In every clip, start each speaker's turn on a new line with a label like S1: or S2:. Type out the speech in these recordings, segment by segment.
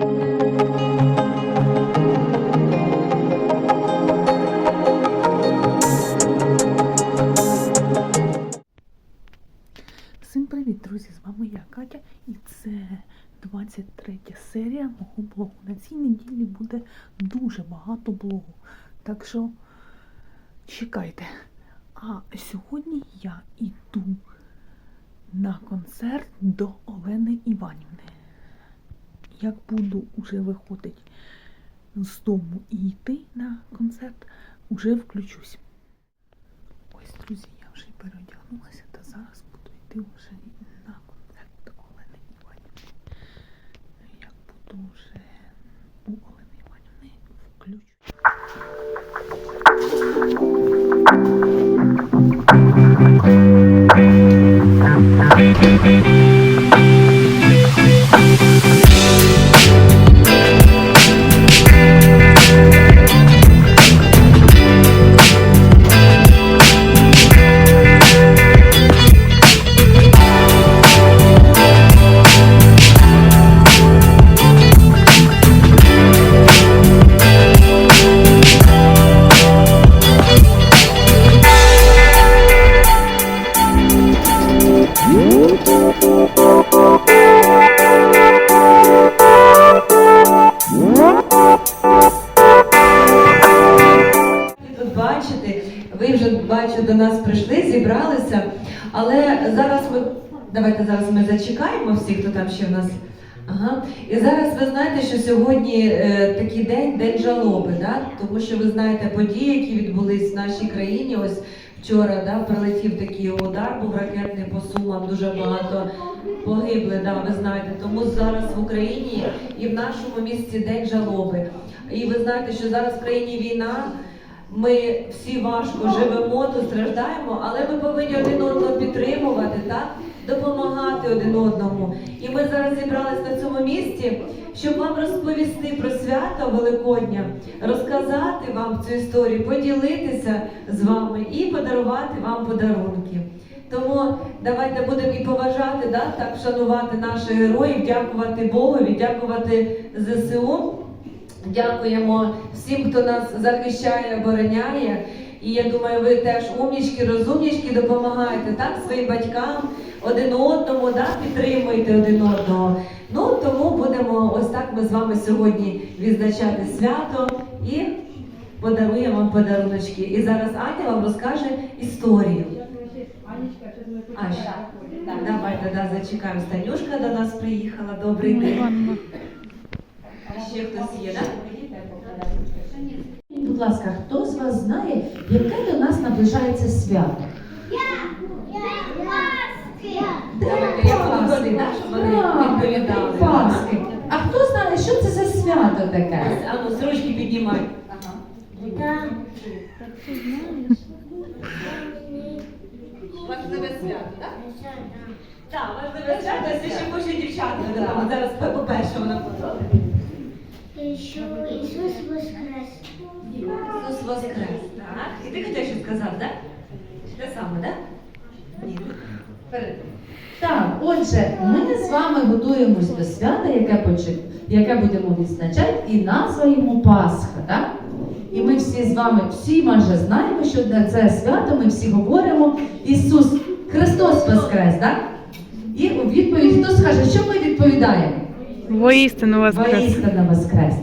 S1: Всім привіт, друзі! З вами я Катя, і це 23 серія мого блогу. На цій неділі буде дуже багато блогу. Так що чекайте. А сьогодні я йду на концерт до Олени Іванівни. Як буду уже виходити з дому і йти на концерт, уже включусь. Ось, друзі, я вже переодягнулася, та зараз буду йти вже на концерт до Олени Іванівни. Як буду вже у Олени Іванівни включу.
S2: Зачекаємо всіх, хто там ще в нас. Ага. І зараз ви знаєте, що сьогодні е, такий день, день жалоби, да? тому що ви знаєте події, які відбулись в нашій країні. Ось вчора да, прилетів такий удар, був ракетний по сумам, дуже багато погибли, да, ви знаєте. Тому зараз в Україні і в нашому місті день жалоби. І ви знаєте, що зараз в країні війна. Ми всі важко живемо, тут страждаємо, але ми повинні один одного підтримувати, так? Допомагати один одному. І ми зараз зібрались на цьому місці, щоб вам розповісти про свято Великодня, розказати вам цю історію, поділитися з вами і подарувати вам подарунки. Тому давайте будемо і поважати, да, так шанувати наших героїв, дякувати Богові, дякувати ЗСУ. Дякуємо всім, хто нас захищає, обороняє. І я думаю, ви теж умнічки, розумнічки допомагаєте так своїм батькам один одному, да, підтримуєте один одного. Ну тому будемо ось так ми з вами сьогодні відзначати свято і подаруємо вам подаруночки. І зараз Аня вам розкаже історію. Аня, давайте да, зачекаємо. Станюшка до нас приїхала. Добрий день. А ще хтось є, так?
S3: Будь ласка, хто з вас знає, яке до нас наближається свято?
S2: Давайте я буду да, щоб вони відповідали.
S3: Паски. А хто знає, що це за свято таке?
S2: А ну, з ручки піднімай. Важливе свято, так? Так, важливе свято, це ще хоче дівчата. да, Зараз по- по-перше вона.
S4: Що Ісус Воскрес.
S2: Ісус Воскрес, так? І ти хотів щось сказати, так? Те саме, так? Ні.
S3: Так, отже, ми з вами готуємось до свята, яке, почи- яке будемо відзначати, і назва йому Пасха, так? І ми всі з вами, всі майже знаємо, що на це свято ми всі говоримо Ісус Христос Воскрес, так? І у відповідь хто скаже, що ми відповідаємо?
S1: Воістину воскрес.
S3: Воістина Воскрес.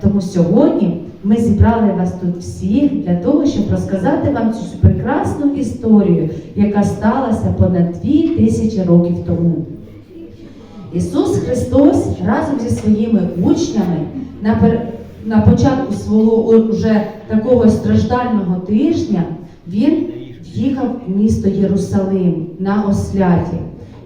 S3: Тому сьогодні ми зібрали вас тут всіх для того, щоб розказати вам цю прекрасну історію, яка сталася понад дві тисячі років тому. Ісус Христос разом зі своїми учнями на, початку свого уже такого страждального тижня він їхав в місто Єрусалим на осляті.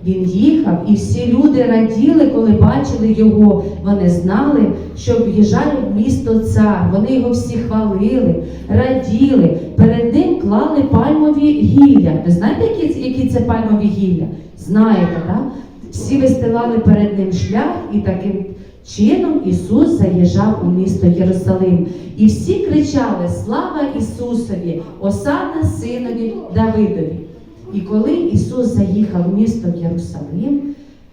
S3: Він їхав, і всі люди раділи, коли бачили його. Вони знали, що в'їжджає місто цар. Вони його всі хвалили, раділи. Перед ним клали пальмові гілля. Ви знаєте, які, які це пальмові гілля? Знаєте, так? Всі вистилали перед ним шлях, і таким чином Ісус заїжджав у місто Єрусалим. І всі кричали: Слава Ісусові! Осана синові Давидові! І коли Ісус заїхав в місто Єрусалим,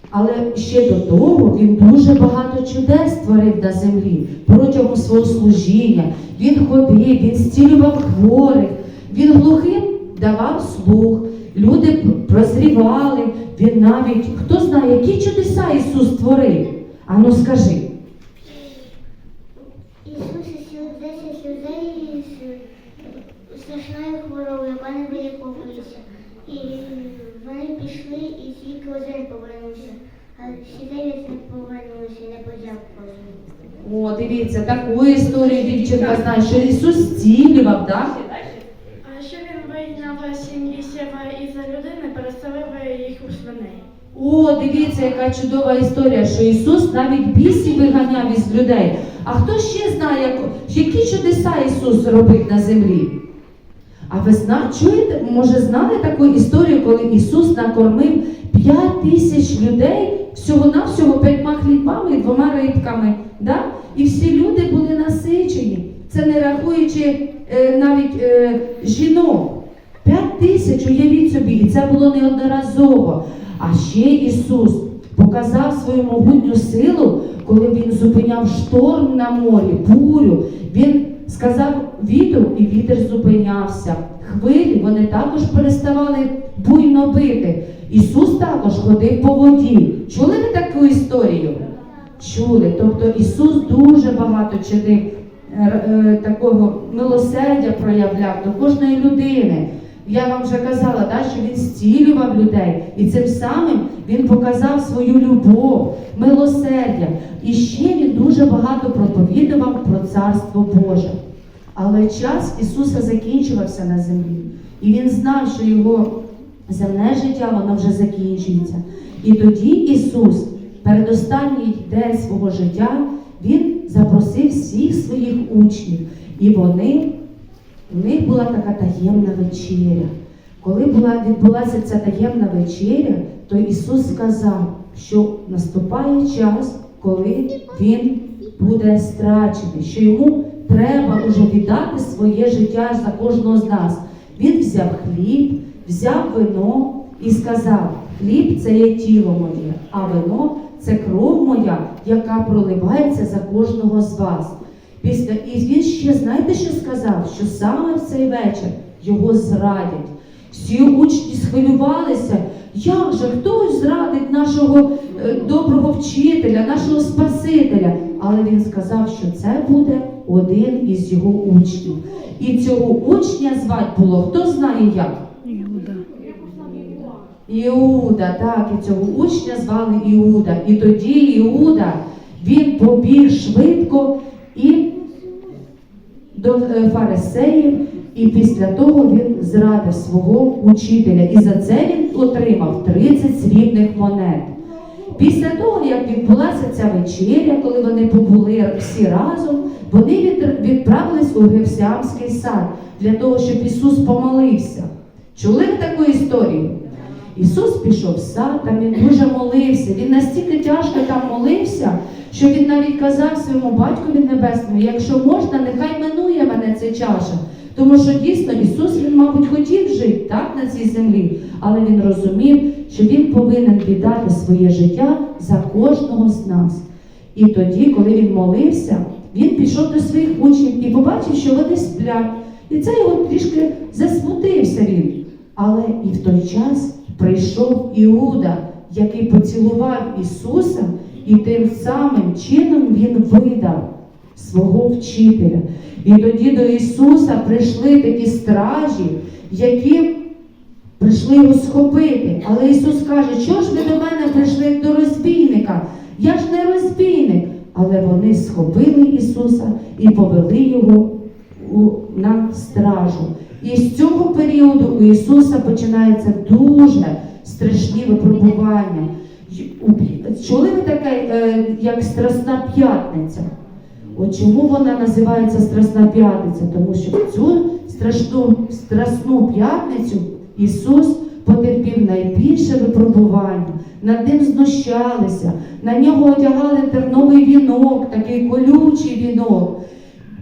S3: Але ще до того він дуже багато чудес створив на землі протягом свого служіння. Він ходив, він зцілював хворих, він глухим давав слух. Люди прозрівали, він навіть хто знає, які чудеса Ісус створив. Ану скажи.
S4: Ісус ісцілив 10 людей з страшною хворобою, яка не виліковується. І вони пішли, і тільки один повернувся. А всі дев'ять не повернулися і не подякували.
S3: О, дивіться, таку історію дівчинка знає, що Ісус зцілював, так?
S5: А що він вийняв сім'ї Сєва із людини, переселив їх у свиней.
S3: О, дивіться, яка чудова історія, що Ісус навіть бісів виганяв із людей. А хто ще знає, як- які чудеса Ісус робив на землі? А ви зна, чуєте, може, знали таку історію, коли Ісус накормив 5 тисяч людей всього-навсього п'ятьма хлібами і двома рибками. Да? І всі люди були насичені. Це не рахуючи е, навіть е, жінок. П'ять тисяч, уявіть собі, і це було неодноразово. А ще Ісус показав свою могутню силу, коли Він зупиняв шторм на морі, бурю. Він сказав вітру, і вітер зупинявся. Хвилі вони також переставали буйно бити. Ісус також ходив по воді. Чули ви таку історію? Чули. Тобто Ісус дуже багато чинив е, е, такого милосердя проявляв до кожної людини. Я вам вже казала, да, що він зцілював людей, і цим самим він показав свою любов, милосердя. І ще він дуже багато проповідував про царство Боже. Але час Ісуса закінчувався на землі, і він знав, що його земне життя воно вже закінчується. І тоді Ісус, передостанній день свого життя, Він запросив всіх своїх учнів, і вони у них була така таємна вечеря. Коли була, відбулася ця таємна вечеря, то Ісус сказав, що наступає час, коли Він буде страчений, що йому треба уже віддати своє життя за кожного з нас. Він взяв хліб, взяв вино і сказав: хліб це є тіло моє, а вино це кров моя, яка проливається за кожного з вас. Після і він ще знаєте, що сказав? Що саме в цей вечір його зрадять. Всі учні схвилювалися. Як же хтось зрадить нашого е, доброго вчителя, нашого Спасителя? Але він сказав, що це буде один із його учнів. І цього учня звати було, хто знає як?
S1: Іуда.
S3: Іуда, так, і цього учня звали Іуда. І тоді Іуда він побіг швидко і до е, фарисеїв, і після того він зрадив свого учителя. І за це він отримав 30 срібних монет. Після того, як відбулася ця вечеря, коли вони побули всі разом, вони відправились у Гевсіамський сад для того, щоб Ісус помолився. Чули ви таку історію? Ісус пішов в сад, там він дуже молився. Він настільки тяжко там молився, що він навіть казав своєму батькові небесному, якщо можна, нехай минує мене ця чаша. Тому що дійсно Ісус, він, мабуть, хотів жити так на цій землі, але він розумів, що він повинен віддати своє життя за кожного з нас. І тоді, коли він молився, він пішов до своїх учнів і побачив, що вони сплять. І це його трішки засмутився він. Але і в той час прийшов Іуда, який поцілував Ісуса, і тим самим чином він видав свого вчителя. І тоді до Ісуса прийшли такі стражі, які прийшли його схопити. Але Ісус каже, що ж ви до мене прийшли до розбійника? Я ж не розбійник. Але вони схопили Ісуса і повели його на стражу. І з цього періоду у Ісуса починаються дуже страшні випробування. Чули ви таке, е, як Страсна п'ятниця? От чому вона називається Страсна п'ятниця? Тому що в цю страшну страсну п'ятницю Ісус потерпів найбільше випробування. Над ним знущалися, на нього одягали терновий вінок, такий колючий вінок,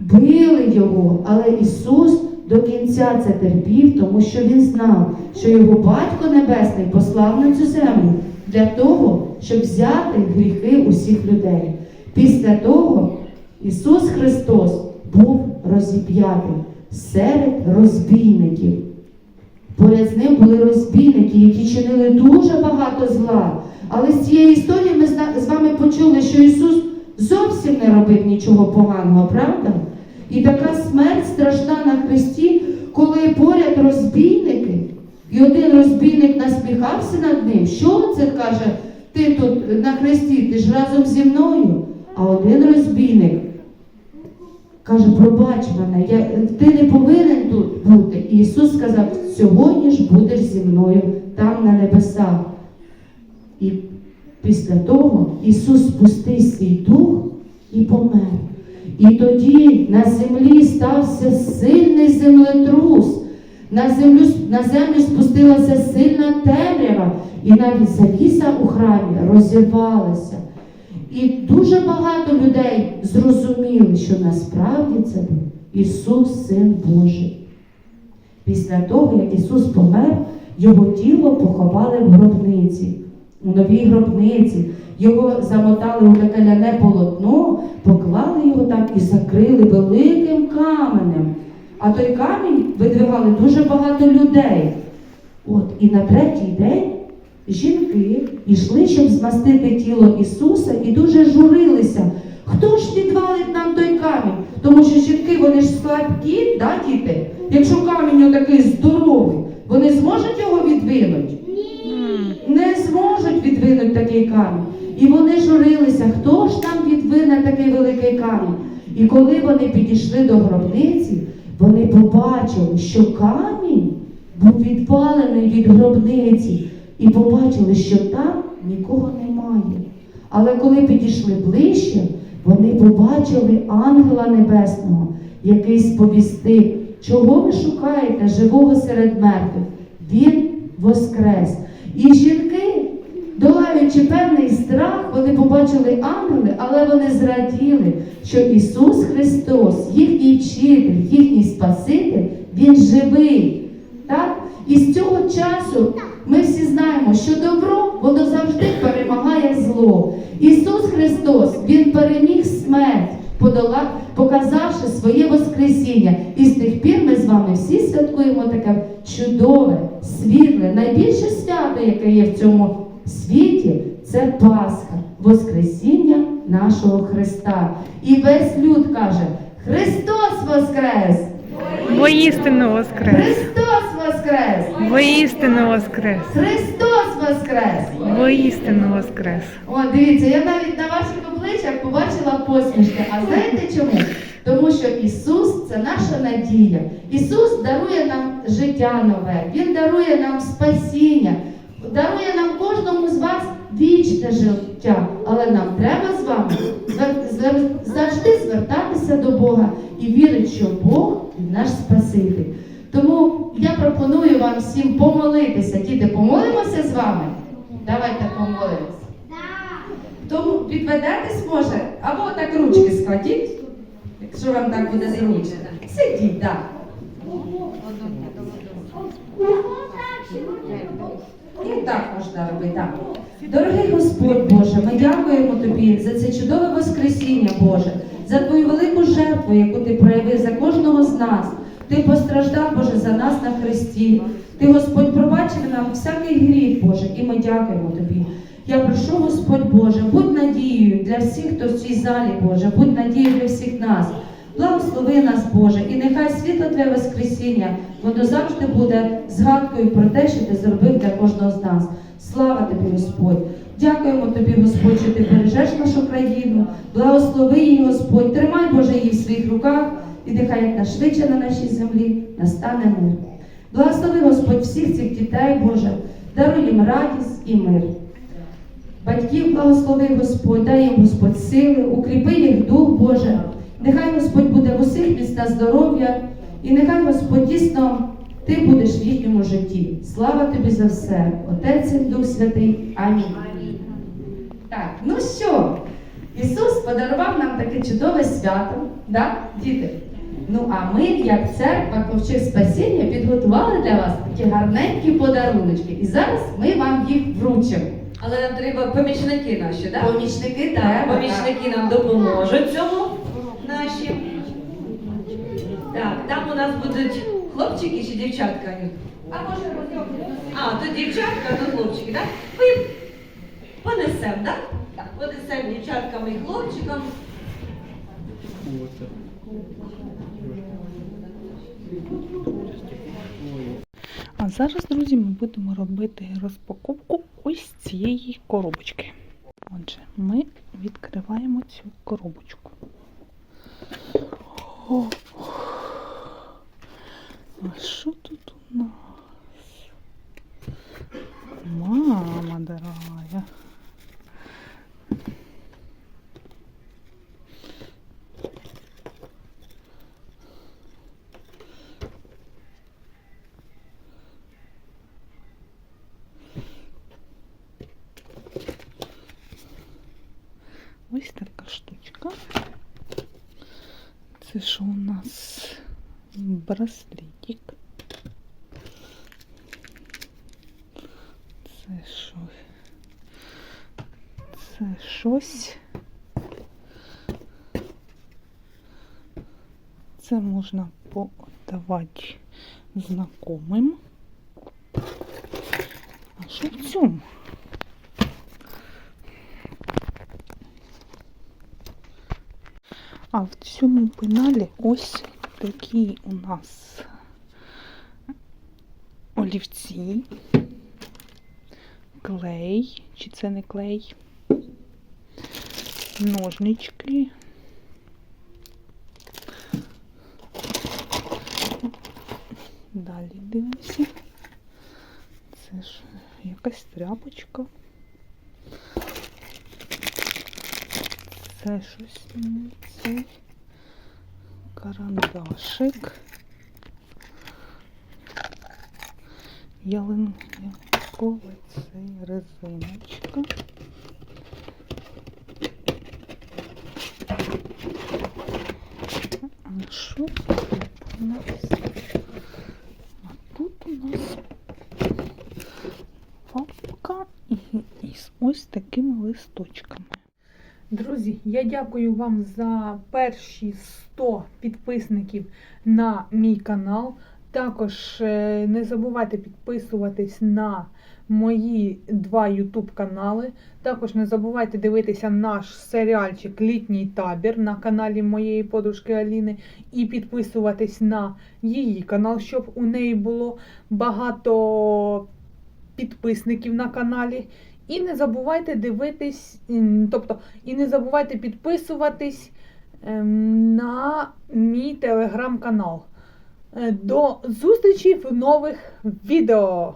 S3: били його, але Ісус до кінця це терпів, тому що Він знав, що його Батько Небесний послав на цю землю для того, щоб взяти гріхи усіх людей. Після того Ісус Христос був розіп'ятий серед розбійників. Поряд з ним були розбійники, які чинили дуже багато зла. Але з цієї історії ми з вами почули, що Ісус зовсім не робив нічого поганого, правда? І така смерть страшна на хресті, коли поряд розбійники, і один розбійник насміхався над ним. Що це каже? Ти тут на хресті, ти ж разом зі мною. А один розбійник каже, пробач мене, я, ти не повинен тут бути. І Ісус сказав, сьогодні ж будеш зі мною там на небесах. І після того Ісус спустив свій дух і помер. І тоді на землі стався сильний землетрус. На землю, на землю спустилася сильна темрява, і навіть завіса у храмі розірвалася. І дуже багато людей зрозуміли, що насправді це був Ісус, Син Божий. Після того, як Ісус помер, Його тіло поховали в гробниці, у новій гробниці. Його замотали у таке ляне полотно, поклали його так і закрили великим каменем. А той камінь видвигали дуже багато людей. От, і на третій день жінки йшли, щоб змастити тіло Ісуса, і дуже журилися. Хто ж відвалить нам той камінь? Тому що жінки, вони ж слабкі, да, діти? Якщо камінь такий здоровий, вони зможуть його відвинути? Зможуть відвинути такий камінь. І вони журилися, хто ж там відвине такий великий камінь? І коли вони підійшли до гробниці, вони побачили, що камінь був відпалений від гробниці, і побачили, що там нікого немає. Але коли підійшли ближче, вони побачили ангела небесного, який сповістив, чого ви шукаєте живого серед мертвих? Він воскрес. І жінки, долаючи певний страх, вони побачили ангели, але вони зраділи, що Ісус Христос, їхній вчитель, їхній Спаситель, Він живий. Так? І з цього часу ми всі знаємо, що добро воно завжди перемагає зло. Ісус Христос, Він переміг смерть, подолав, показавши своє Воскресіння. І з тих пір ми з вами всі святкуємо таке чудове, світле, найбільше свято, яке є в цьому світі, це Пасха, Воскресіння нашого Христа. І весь люд каже: Христос Воскрес!
S1: Воістину воскрес!
S3: Христос Воскрес!
S1: Воістину воскрес!
S3: Христос Воскрес!
S1: Воістину воскрес!
S3: О, дивіться, я навіть на ваших обличчях побачила посмішки. А знаєте чому? Тому що Ісус це наша надія. Ісус дарує нам життя нове, Він дарує нам спасіння, дарує нам кожному з вас вічне життя. Але нам треба з вами завжди звертатися до Бога і вірити, що Бог наш Спаситель. Тому я пропоную вам всім помолитися. Діти, помолимося з вами? Давайте помолимося. Тому підведетесь може, або так ручки складіть, якщо вам так буде зручно. Сидіть, так. І так можна робити. Так. Дорогий Господь Боже, ми дякуємо Тобі за це чудове Воскресіння, Боже, за Твою велику жертву, яку Ти проявив за кожного з нас. Ти постраждав, Боже, за нас на хресті. Ти, Господь, пробачив нам всякий гріх, Боже, і ми дякуємо Тобі. Я прошу, Господь Боже, будь надією для всіх, хто в цій залі, Боже, будь надією для всіх нас. Благослови нас, Боже, і нехай світло Твоє Воскресіння, воно завжди буде згадкою про те, що Ти зробив для кожного з нас. Слава тобі, Господь! Дякуємо тобі, Господь, що ти бережеш нашу країну, благослови її, Господь, тримай Боже її в своїх руках, і нехай як нашвидше на нашій землі настане мир. Благослови, Господь, всіх цих дітей, Боже, даруй їм радість і мир. Батьків благослови Господь, дай їм Господь сили, укріпи їх дух Боже. Нехай Господь буде в усіх міцне здоров'я, і нехай Господь дійсно ти будеш в їхньому житті. Слава тобі за все, Отець і Дух Святий. Амінь. Так, ну що, Ісус подарував нам таке чудове свято, да, діти? Ну а ми, як церква ковчег спасіння, підготували для вас такі гарненькі подаруночки. І зараз ми вам їх вручимо.
S2: Але нам треба помічники наші, так?
S3: Помічники
S2: Так, помічники нам допоможуть цьому у нас будуть хлопчики чи дівчатка?
S5: А може розйомки?
S2: А, то дівчатка, то хлопчики, так? Ми понесемо, так? Так, понесемо дівчаткам і хлопчикам.
S1: А зараз, друзі, ми будемо робити розпаковку ось цієї коробочки. Отже, ми відкриваємо цю коробочку. О, а що тут у нас? Мама дорогая. Ось така штучка. Це що у нас браслетик. Це що? Це щось. Це можна подавати знайомим. А що в цьому? А в цьому пеналі ось такі у нас олівці, клей, чи це не клей, ножнички. Далі дивимося. Це ж якась тряпочка. Це щось цей карандашик. Ялинковий цей резиночка. А що тут у нас? А тут у нас папка із ось такими листочками. Я дякую вам за перші 100 підписників на мій канал. Також е, не забувайте підписуватись на мої два YouTube канали. Також не забувайте дивитися наш серіальчик Літній табір на каналі моєї подружки Аліни і підписуватись на її канал, щоб у неї було багато підписників на каналі. І не забувайте дивитись, тобто, і не забувайте підписуватись ем, на мій телеграм-канал. Е, до зустрічі в нових відео!